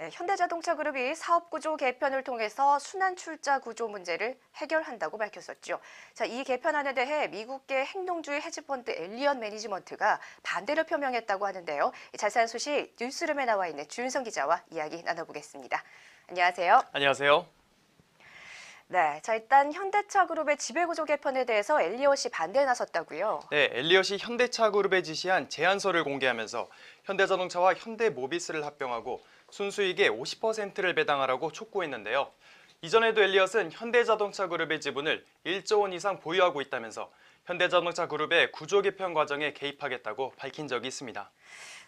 네, 현대자동차 그룹이 사업 구조 개편을 통해서 순환 출자 구조 문제를 해결한다고 밝혔었죠. 자, 이 개편안에 대해 미국계 행동주의 헤지펀드 엘리언 매니지먼트가 반대를 표명했다고 하는데요. 이 자세한 소식 뉴스룸에 나와 있는 주윤성 기자와 이야기 나눠보겠습니다. 안녕하세요. 안녕하세요. 네, 자 일단 현대차 그룹의 지배구조 개편에 대해서 엘리엇이 반대에 나섰다고요. 네, 엘리엇이 현대차 그룹에 지시한 제안서를 공개하면서 현대자동차와 현대모비스를 합병하고 순수익의 50%를 배당하라고 촉구했는데요. 이전에도 엘리엇은 현대자동차 그룹의 지분을 1조 원 이상 보유하고 있다면서 현대자동차 그룹의 구조 개편 과정에 개입하겠다고 밝힌 적이 있습니다.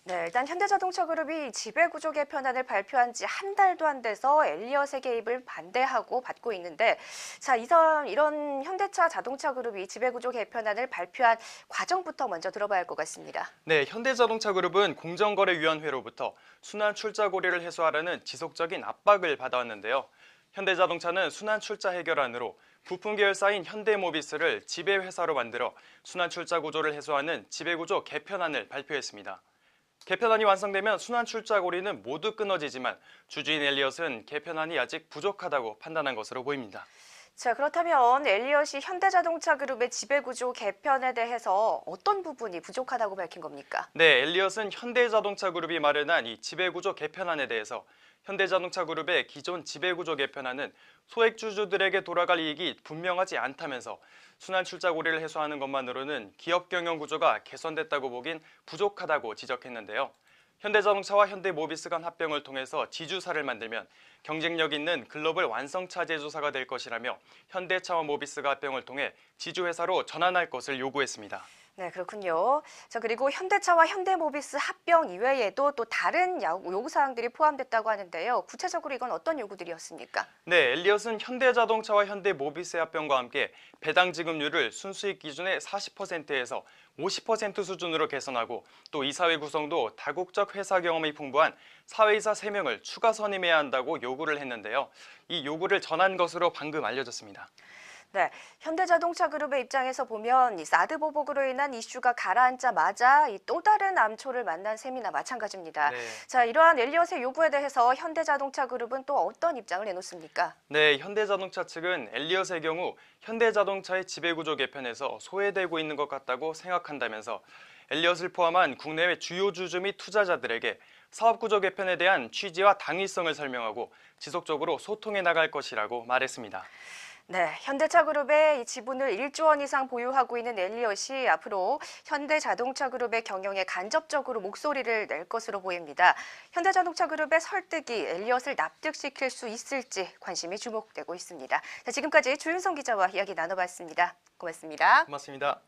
네, 일단 현대자동차 그룹이 지배구조 개편안을 발표한 지 한 달도 안 돼서 엘리엇의 개입을 반대하고 받고 있는데, 자, 이선 이런 현대차 자동차 그룹이 지배구조 개편안을 발표한 과정부터 먼저 들어봐야 할 것 같습니다. 네, 현대자동차 그룹은 공정거래위원회로부터 순환 출자 고리를 해소하라는 지속적인 압박을 받아왔는데요. 현대자동차는 순환 출자 해결안으로 부품 계열사인 현대모비스를 지배회사로 만들어 순환 출자 구조를 해소하는 지배구조 개편안을 발표했습니다. 개편안이 완성되면 순환 출자 고리는 모두 끊어지지만 주주인 엘리엇은 개편안이 아직 부족하다고 판단한 것으로 보입니다. 자, 그렇다면 엘리엇이 현대자동차 그룹의 지배구조 개편에 대해서 어떤 부분이 부족하다고 밝힌 겁니까? 네, 엘리엇은 현대자동차 그룹이 마련한 이 지배구조 개편안에 대해서 현대자동차 그룹의 기존 지배구조 개편안은 소액 주주들에게 돌아갈 이익이 분명하지 않다면서 순환 출자 고리를 해소하는 것만으로는 기업 경영 구조가 개선됐다고 보긴 부족하다고 지적했는데요. 현대자동차와 현대모비스 간 합병을 통해서 지주사를 만들면 경쟁력 있는 글로벌 완성차 제조사가 될 것이라며 현대차와 모비스가 합병을 통해 지주회사로 전환할 것을 요구했습니다. 네, 그렇군요. 자, 그리고 현대차와 현대모비스 합병 이외에도 또 다른 야- 요구 사항들이 포함됐다고 하는데요. 구체적으로 이건 어떤 요구들이었습니까? 네, 엘리엇은 현대자동차와 현대모비스의 합병과 함께 배당 지급률을 순수익 기준의 40%에서 50% 수준으로 개선하고 또 이사회 구성도 다국적 회사 경험이 풍부한 사회이사 3명을 추가 선임해야 한다고 요구를 했는데요. 이 요구를 전한 것으로 방금 알려졌습니다. 네, 현대자동차 그룹의 입장에서 보면 이 사드 보복으로 인한 이슈가 가라앉자마자 이 또 다른 암초를 만난 셈이나 마찬가지입니다. 네. 자, 이러한 엘리엇의 요구에 대해서 현대자동차 그룹은 또 어떤 입장을 내놓습니까? 네, 현대자동차 측은 엘리엇의 경우 현대자동차의 지배구조 개편에서 소외되고 있는 것 같다고 생각한다면서 엘리엇을 포함한 국내외 주요 주주 및 투자자들에게 사업구조 개편에 대한 취지와 당위성을 설명하고 지속적으로 소통해 나갈 것이라고 말했습니다. 네, 현대차 그룹의 이 지분을 1조 원 이상 보유하고 있는 엘리엇이 앞으로 현대자동차 그룹의 경영에 간접적으로 목소리를 낼 것으로 보입니다. 현대자동차 그룹의 설득이 엘리엇을 납득시킬 수 있을지 관심이 주목되고 있습니다. 자, 지금까지 주윤성 기자와 이야기 나눠봤습니다. 고맙습니다. 고맙습니다.